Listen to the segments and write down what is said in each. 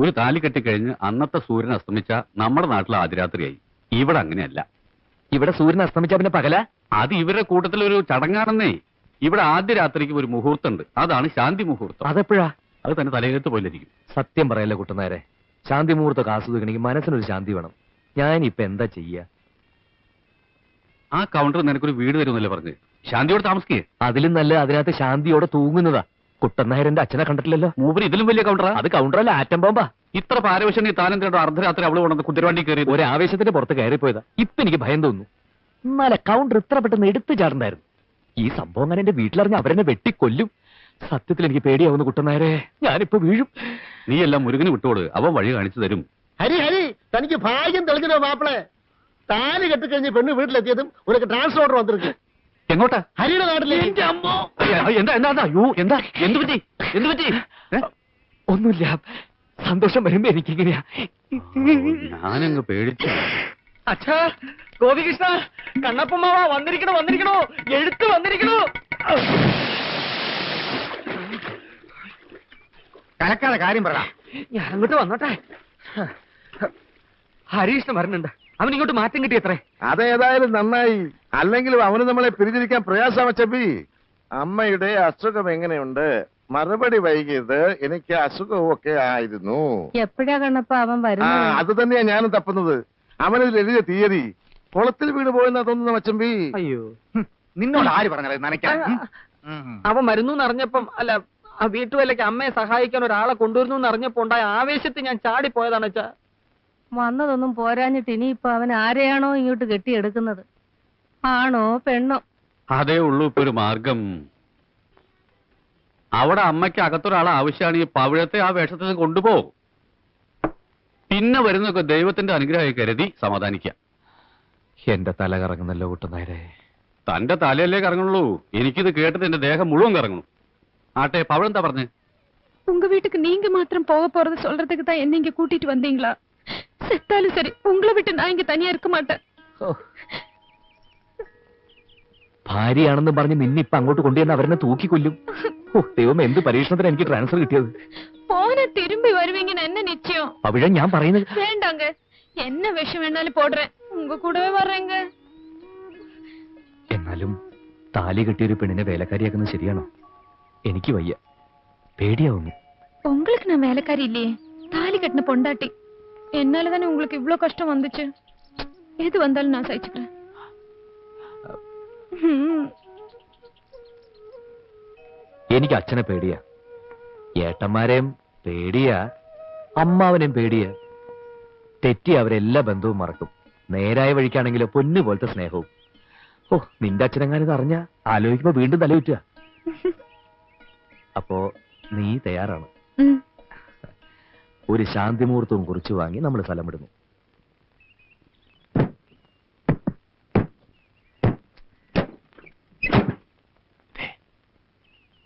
ഒരു താലി കെട്ടിക്കഴിഞ്ഞ് അന്നത്തെ സൂര്യൻ അസ്തമിച്ച നമ്മുടെ നാട്ടിൽ ആദ്യരാത്രിയായി. ഇവിടെ അങ്ങനെയല്ല. ഇവിടെ സൂര്യൻ അസ്തമിച്ച പിന്നെ പകല? അത് ഇവരുടെ കൂട്ടത്തിൽ ഒരു ചടങ്ങാണെന്നേ. ഇവിടെ ആദ്യ രാത്രിക്ക് ഒരു മുഹൂർത്തമുണ്ട്. അതാണ് ശാന്തി മുഹൂർത്തം. അതെപ്പോഴാ? അത് തന്നെ തലയിലത്ത് പോലിരിക്കും സത്യം പറയല്ലേ കുട്ടനേരെ ശാന്തി മുഹൂർത്തമൊക്കെ ആസ്വദിക്കണമെങ്കിൽ മനസ്സിനൊരു ശാന്തി വേണം. ഞാൻ ഇപ്പൊ എന്താ ചെയ്യ? ആ കൗണ്ടർ നിനക്കൊരു വീട് തരുമെന്നല്ലേ പറഞ്ഞ്? ശാന്തിയോട് താമസിക്കേ. അതിലും നല്ല അതിനകത്ത് ശാന്തിയോടെ തൂങ്ങുന്നതാ. കുട്ടനായരന്റെ അച്ഛനെ കണ്ടിട്ടില്ലല്ലോ? മൂവർ ഇതിലും വലിയ കൗണ്ടറാ അത് കൗണ്ടറല്ല ആറ്റം ബോംബാ. ഇത്ര പാരവശ്യം നീ താനെന്തിനോ അർദ്ധരാത്രി അവൾ കൊണ്ടു കുതിരവണ്ടി കയറി ഒരു ആവേശത്തിന്റെ പുറത്ത് കയറിപ്പോയതാ. ഇപ്പൊ എനിക്ക് ഭയം തോന്നുന്നു. എന്നാലെ കൗണ്ടർ ഇത്ര പെട്ടെന്ന് എടുത്തു ചാടണ്ടായിരുന്നു. ഈ സംഭവം ഞാൻ എന്റെ വീട്ടിലറിഞ്ഞ അവരെന്നെ വെട്ടിക്കൊല്ലും. സത്യത്തിൽ എനിക്ക് പേടിയാവുന്നു കുട്ടനായരെ. ഞാനിപ്പോ വീഴും. നീ എല്ലാം മുരുകന് വിട്ടോട് അവൻ വഴി കാണിച്ചു തരും. ഹരി ഹരി തനിക്ക് ഭാഗ്യം തെളിഞ്ഞോ മാപ്പിളെ? താലി കെട്ടിക്കഴിഞ്ഞ് പെണ്ണ് വീട്ടിലെത്തിയതും ഉനക്ക് ട്രാൻസ്ഫോർഡർ വന്നിരിക്കും. എങ്ങോട്ടാ? ഹരിയുടെ നാട്ടിലെ എന്താ എന്താ എന്താ? അയ്യോ എന്താ? എന്ത് പറ്റി? എന്ത് പറ്റി? ഒന്നുമില്ല. സന്തോഷം വരുമ്പോ എനിക്കിങ്ങനെയാ. ഞാനങ്ങ് പേടിച്ചു. അച്ഛാ ഗോപികൃഷ്ണ കണ്ണപ്പമ്മാവ വന്നിരിക്കണോ വന്നിരിക്കണോ? എഴുത്ത് വന്നിരിക്കണോ? കലക്കാതെ കാര്യം പറ. ഞാൻ അങ്ങോട്ട് വന്നോട്ടെ ഹരീഷ് വരുന്നുണ്ട്. അവൻ ഇങ്ങോട്ട് മാറ്റം കിട്ടിയത്രേ. അതേതായാലും നന്നായി. അല്ലെങ്കിലും അവന് നമ്മളെ പിരിഞ്ഞിരിക്കാൻ പ്രയാസമച്ചപ്പി അമ്മയുടെ അസുഖം എങ്ങനെയുണ്ട്? മറുപടി വൈകിയത് എനിക്ക് അസുഖമൊക്കെ ആയിരുന്നു. എപ്പോഴാ കണ്ടപ്പോ അവൻ ആ വരുന്നത്? അത് തന്നെയാ ഞാനും തപ്പുന്നത്. അവനിൽ എഴുതിയ തീയതി. കുളത്തിൽ വീണ് പോയെന്നാ തോന്നുന്നു മച്ചമ്പി അയ്യോ നിന്നോട് ആര് പറഞ്ഞത് നനയ്ക്കാൻ? അവൻ വരുന്നു എന്നറിഞ്ഞപ്പം അല്ല ആ വീട്ടുവേലയ്ക്ക് അമ്മയെ സഹായിക്കാൻ ഒരാളെ കൊണ്ടുവരുന്നു എന്നറിഞ്ഞപ്പോ ഉണ്ടായ ആവേശത്തിൽ ഞാൻ ചാടിപ്പോയതാണ് അച്ഛാ. വന്നതൊന്നും പോരാഞ്ഞിട്ട് ഇനിയിപ്പൊ അവൻ ആരെയാണോ ഇങ്ങോട്ട് കെട്ടിയെടുക്കുന്നത് ആണോ പെണ്ണോ അതേ ഉള്ളൂ ഇപ്പൊ ഒരു മാർഗം അവിടെ അമ്മയ്ക്ക് അകത്തൊരാളെ ആവശ്യമാണ് ഈ പവിഴത്തെ ആ വേഷത്തിൽ നിന്ന് കൊണ്ടുപോകും പിന്നെ വരുന്നൊക്കെ ദൈവത്തിന്റെ അനുഗ്രഹമായി കരുതി സമാധാനിക്കാം എന്റെ തല കറങ്ങുന്നല്ലോ കുട്ടനായരെ തന്റെ തലയല്ലേ കറങ്ങുള്ളൂ എനിക്കിത് കേട്ടിട്ട് എന്റെ ദേഹം മുഴുവൻ കറങ്ങും ആട്ടെ പവിഴം എന്താ പറഞ്ഞേ உங்க வீட்டுக்கு நீங்க மாத்திரம் போக போறது சொல்றதுக்கு தான் என்ன இங்க கூட்டிட்டு வந்தீங்களா செத்தாலும் சரி உங்களை விட்டு நான் இங்க தனியா இருக்க மாட்டேன் ഭാര്യയാണെന്ന് പറഞ്ഞ് നിന്നിപ്പൊ അങ്ങോട്ട് കൊണ്ടുവന്ന് അവരെന്നെ തൂക്കിക്കൊല്ലും ഓ ദൈവം എന്ത് പരീക്ഷണത്തിന് എനിക്ക് ട്രാൻസ്ഫർ കിട്ടിയത് போன திரும்பி வருவீங்கன்னு என்ன நிச்சயம் പവിഴം ഞാൻ പറയുന്നത് வேண்டாங்க என்ன விஷம் வேணாலும் போடுறேன் உங்க கூடவே வர்றேங்க എന്നാലും താലി കെട്ടിയൊരു പെണ്ണിനെ വേലക്കാരിയാക്കുന്നത് ശരിയാണോ എനിക്ക് വയ്യ പേടിയാവുന്നു உங்களுக்கு நான் வேலைக்காரி இல்லையே தாலி கட்டின பொண்டாட்டி என்னால தானே உங்களுக்கு இவ்ளோ கஷ்டம் வந்துச்சு எது வந்தாலும் நான் சகிச்சுக்கிறேன் ம். എനിക്ക് അച്ഛനെ പേടിയാ ഏട്ടന്മാരെയും പേടിയാ അമ്മാവനെയും പേടിയാ തെറ്റി അവരെല്ലാ ബന്ധവും മറക്കും നേരായ വഴിക്കാണെങ്കിലോ പൊന്നു പോലത്തെ സ്നേഹവും ഓ നിന്റെ അച്ഛനെങ്ങാനും അറിഞ്ഞ ആലോചിക്കുമ്പോ വീണ്ടും തലയുറ്റുക അപ്പോ നീ തയ്യാറാണ് ம். ഒരു ശാന്തി മുഹൂർത്തവും കുറിച്ച് വാങ്ങി നമ്മൾ സ്ഥലം വിടുന്നു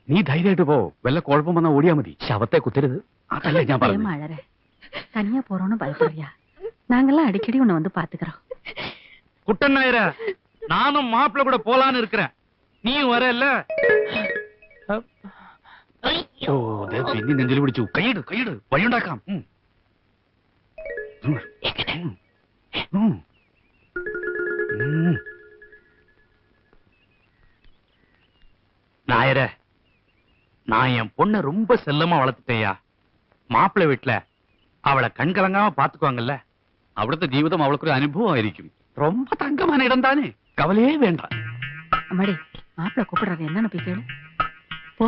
നീ ധൈര്യമായിട്ട് പോ വല്ല കുഴപ്പം വന്നാൽ ഓടിയാ മതി ശവത്തെ കുത്തരുത് അതല്ലേ ഞാൻ പറഞ്ഞു மழற தனியா போறோம்னு பயப்படுறியா நாங்கெல்லாம் அடிக்கடி உன்னை வந்து பாத்துக்கிறோம் குட்டன் நாயர நானும் மாப்பிள்ள கூட போலான்னு இருக்கிறேன் நீயும் வரல நாயர நான் என் பொண்ணை ரொம்ப செல்லமா வளர்த்துட்டேயா மாப்பிள்ளை வீட்டுல அவளை கண்கலங்காம பாத்துக்குவாங்கல்ல அவளது ஜீவிதம் அவளுக்கு ஒரு அனுபவம் അനുഭവമായിരിക്കും ரொம்ப தங்கமான இடம் தானே கவலையே வேண்டாம். அம்மாடி மாப்பிள்ள கூப்பிடுறாரு என்னன்னு போய் கேளு. போ.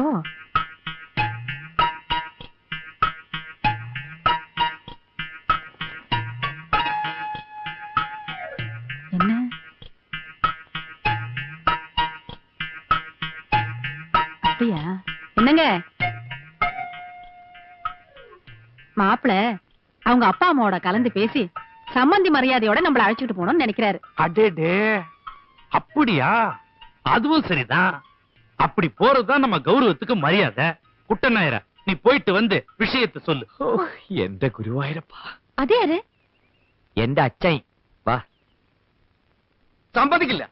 மாப்பிள அவங்க அப்பா அம்மாவோட கலந்து பேசி சம்மந்தி மரியாதையோட நம்மள அழைச்சிட்டு போகணும்னு நினைக்கிறாரு அடேடே அப்படியா அதுவும் சரிதான் அப்படி போறதுதான் நம்ம கௌரவத்துக்கு மரியாதை குட்டன் நாயர நீ போயிட்டு வந்து விஷயத்தை சொல்லு ഓ, എന്റെ ഗുരുവായൂരപ്പ அது யாரு എന്റെ അച്ഛൻ വാ സമ്മതിക്കില്ല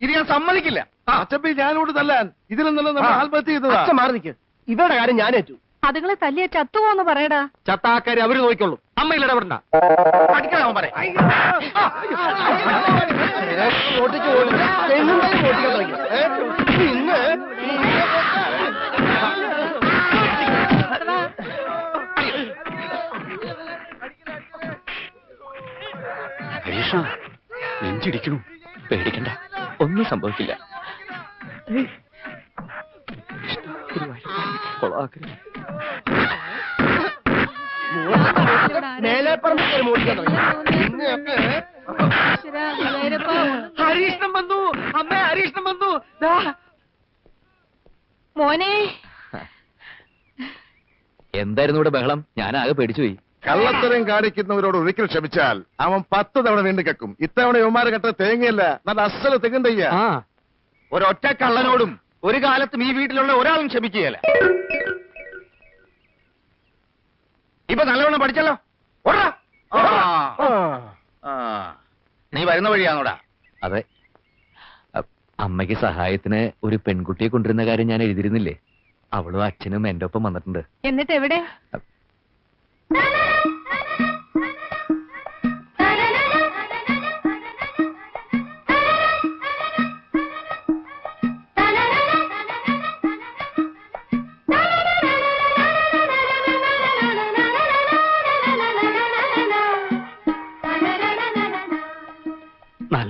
ഇത് ഞാൻ സമ്മതിക്കില്ല അച്ചമ്പി ഞാനോട് തല്ലാൻ ഇതിലും നല്ല നമ്മൾ ആത്മഹത്യ ചെയ്തതാ അച്ഛൻ മാറി നിൽക്ക് ഇവരുടെ കാര്യം ഞാൻ ഏറ്റു അതുങ്ങളെ തല്ലിയ ചത്തുപോന്ന് പറയടാ. ചത്താക്കാരി അവർ നോക്കിക്കോളൂ. അമ്മയിൽ ഇടപെടണ്ട. ഹരീഷ നെഞ്ചിടിക്കണു. പേടിക്കണ്ട. ഒന്നും സംഭവിക്കില്ല. കൊളാക്കരുത്. ഹരീഷ്ണം വന്നു. അമ്മ ഹരീഷ്ണം വന്നു. മോനെ. എന്തായിരുന്നു ഇവിടെ ബഹളം? ഞാനാകെ പേടിച്ചുപോയി. കള്ളത്തരം കാണിക്കുന്നവരോട് ഒരിക്കൽ ക്ഷമിച്ചാൽ അവൻ പത്ത് തവണ വീണ്ടും കക്കും. ഇത്തവണ യുവമാരെ കെട്ട തേങ്ങയല്ല. നല്ല അസല തെങ്ങും തയ്യ. ഒരൊറ്റ കള്ളനോടും ഒരു കാലത്തും ഈ വീട്ടിലുള്ള ഒരാളും ക്ഷമിക്കുകയല്ല. ഇപ്പൊ നല്ലവണ്ണം പഠിച്ചല്ലോ. ഓടാ. നീ വരുന്ന വഴിയാണോടാ അതെ. അമ്മയ്ക്ക് സഹായത്തിന് ഒരു പെൺകുട്ടിയെ കൊണ്ടിരുന്ന കാര്യം ഞാൻ എഴുതിയിരുന്നില്ലേ? അവളും അച്ഛനും എന്റെ ഒപ്പം വന്നിട്ടുണ്ട്. എന്നിട്ട് എവിടെ?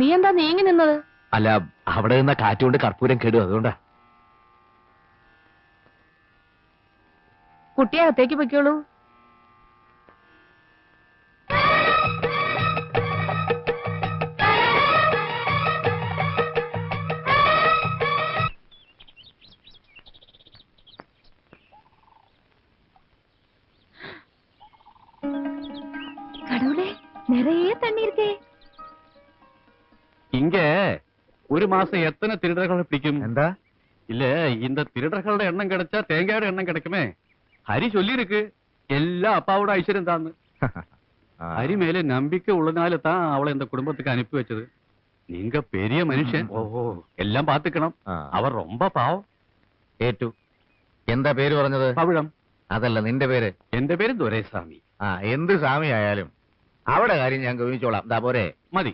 നീ എന്താ നീങ്ങി നിന്നത് അല്ല അവിടെ നിന്ന കാറ്റുകൊണ്ട് കർപ്പൂരം കേടും അതുകൊണ്ടാ കുട്ടിയെ അകത്തേക്ക് പൊയ്ക്കോളൂ கடவுளே நிறைய தண்ணி இருக்கே ഇങ്ങേ ഒരു മാസം എത്ര തിരുടകളെ പിടിക്കും? എന്താ? ഇല്ല ഇന്റെ തിരുടകളുടെ എണ്ണം കിടച്ചാ തേങ്ങയുടെ എണ്ണം കിടക്കുമേ. ഹരി ചൊല്ലിരിക്ക് എല്ലാ അപ്പാവുടെ ഐശ്വര്യം താന്ന്. ഹരി മേലെ നമ്പിക്ക ഉള്ളതിനാല് താ അവളെ എന്റെ കുടുംബത്തിക്ക് അനുപ്പി വെച്ചത്. നിങ്ങ പെരിയ മനുഷ്യൻ. ഓഹോ. എല്ലാം പാത്തിക്കണം. അവർ ரொம்ப പാവ. ഏറ്റു എന്താ പേര് പറഞ്ഞത്? പവിഴം. അതല്ല നിന്റെ പേര്? എന്റെ പേര് ദുരൈസ്വാമി. ആ എന്ത് സ്വാമി ആയാലും അവിടെ കാര്യം ഞാൻ ഗവിച്ചോളാം പോരെ. മതി.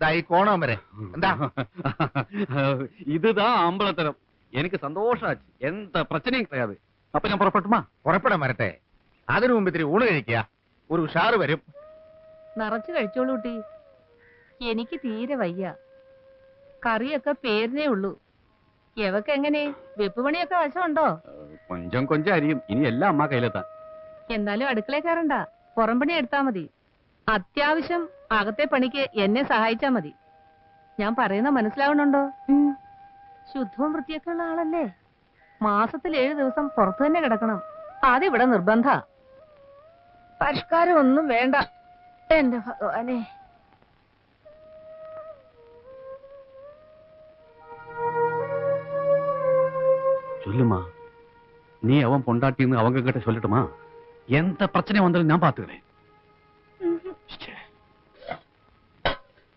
ഈ കോണം വരെ എന്താ இதுதான் அம்பலத்தனம் எனக்கு சந்தோஷாச்சு எந்த பிரச்சனையும் கிடையாது அப்ப ഞാൻ പുറപ്പെട്ടുമാ പുറപ്പെടാൻ വരട്ടെ അതിനു മുമ്പ് ഇത്തിരി ഊണ് കഴിക്കുക ഒരു ഉഷാറ് വരും നിറച്ചു കഴിച്ചോളൂ കുട്ടി എനിക്ക് തീരെ വയ്യ കറിയൊക്കെ പേരിനേ ഉള്ളൂ എവക്ക് എങ്ങനെ വെപ്പ് പണിയൊക്കെ വശമുണ്ടോ കൊഞ്ചം കൊഞ്ചം അരിയും ഇനി എല്ലാം അമ്മ കയ്യിലെത്താൻ എന്നാലും അടുക്കളയിൽ കയറണ്ട പുറം പണി എടുത്താ മതി അത്യാവശ്യം അകത്തെ പണിക്ക് എന്നെ സഹായിച്ചാ മതി ഞാൻ പറയുന്ന മനസ്സിലാവണുണ്ടോ ശുദ്ധവും വൃത്തിയൊക്കെ ഉള്ള ആളല്ലേ മാസത്തിൽ ഏഴു ദിവസം പുറത്തു തന്നെ കിടക്കണം അതിവിടെ നിർബന്ധ പരിഷ്കാരം ഒന്നും വേണ്ട എന്റെ ഭഗവാനെ சொல்லுமா நீ அவன் பொண்டாட்டின்னு அவங்க கிட்ட சொல்லட்டுமா எந்த பிரச்சனை வந்தாலும் ഞാൻ പാത്തുകളെ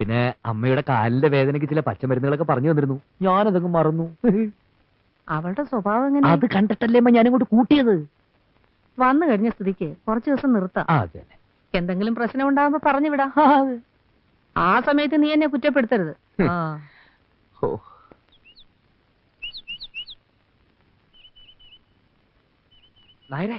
പിന്നെ അമ്മയുടെ കാലിന്റെ വേദനയ്ക്ക് ചില പച്ചമരുന്നുകളൊക്കെ പറഞ്ഞു തന്നിരുന്നു. ഞാനതങ്ങ് മറന്നു. അവളുടെ സ്വഭാവം എങ്ങനെ? അത് കണ്ടിട്ടല്ലേ അമ്മ ഞാനിങ്ങോട്ട് കൂട്ടിയത്? വന്നു കഴിഞ്ഞ സ്ഥിതിക്ക് കുറച്ച് ദിവസം നിർത്താം. എന്തെങ്കിലും പ്രശ്നം ഉണ്ടാകുമ്പോ പറഞ്ഞു വിടാം ആ സമയത്ത് നീ എന്നെ കുറ്റപ്പെടുത്തരുത്. നായരെ.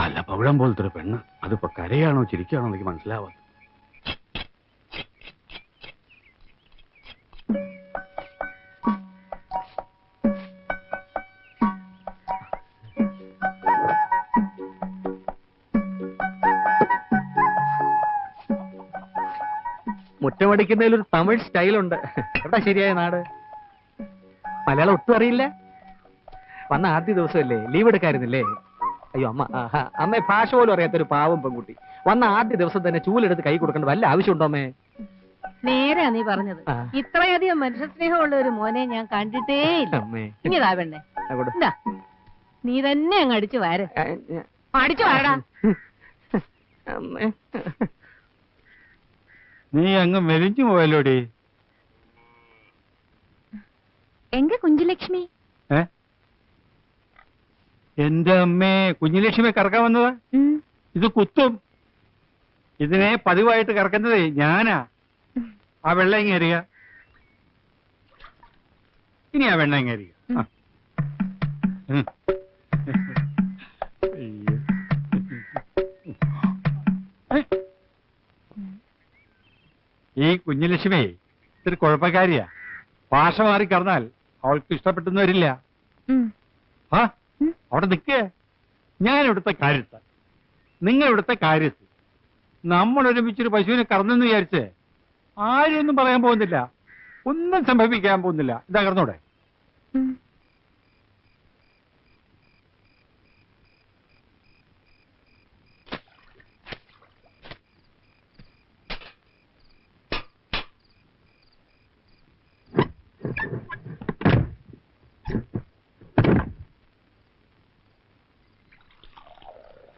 നല്ല പവിഴം പോലത്തെ ഒരു പെണ്ണ് അതിപ്പോ കരയാണോ ചിരിക്കാണോ എനിക്ക് മനസ്സിലാവാ മുറ്റമടിക്കുന്നതിൽ ഒരു തമിഴ് സ്റ്റൈലുണ്ട്. എവിടെ ശരിയായ നാട്? മലയാളം ഒട്ടും അറിയില്ല. വന്ന ആദ്യ ദിവസമല്ലേ? ലീവ് എടുക്കായിരുന്നില്ലേ? അയ്യോ അമ്മ. അമ്മ ഭാഷ പോലും അറിയാത്തൊരു പാവം പെൺകുട്ടി. വന്ന ആദ്യ ദിവസം തന്നെ ചൂലെടുത്ത് കൈ കൊടുക്കേണ്ട വല്ല ആവശ്യമുണ്ടോ അമ്മേ? നേരാ നീ പറഞ്ഞത്. ഇത്രയധികം മനുഷ്യ സ്നേഹമുള്ള ഒരു മോനെ ഞാൻ കണ്ടിട്ടേ ഇല്ല. പെണ്ണെ. നീ തന്നെ അങ്ങ് അടിച്ചു വാര. അടിച്ചു വാരടാ. അമ്മേ. നീ അങ്ങ് മെലിഞ്ഞു പോയല്ലോടി? എങ്ക കുഞ്ചുലക്ഷ്മി? എന്റെ അമ്മേ കുഞ്ഞുലക്ഷ്മി കറക്കാൻ വന്നതാ? ഇത് കുത്തും. ഇതിനെ പതിവായിട്ട് കറക്കുന്നതേ ഞാനാ. ആ വെള്ളം ഇങ്ങ് എറിയ ഇനി ആ വെള്ളം ഇങ്ങ് എറിയ ആ. ഉം. അയ്യോ. ഈ കുഞ്ഞുലക്ഷ്മി ഇത്തിരി കുഴപ്പക്കാരിയാ. ഭാഷ മാറി കറന്നാൽ അവൾക്ക് ഇഷ്ടപ്പെട്ടെന്ന് വരില്ല. ആ? അവിടെ നിൽക്കേ. ഞാൻ ഇവിടുത്തെ കാര്യത്ത് നിങ്ങൾ ഇവിടുത്തെ കാര്യത്ത് നമ്മൾ ഒരുമിച്ചൊരു പശുവിനെ കറന്നെന്ന് വിചാരിച്ച് ഒന്നും പറയാൻ പോകുന്നില്ല. ഒന്നും സംഭവിക്കാൻ പോകുന്നില്ല. ഇതാ കറന്നൂടെ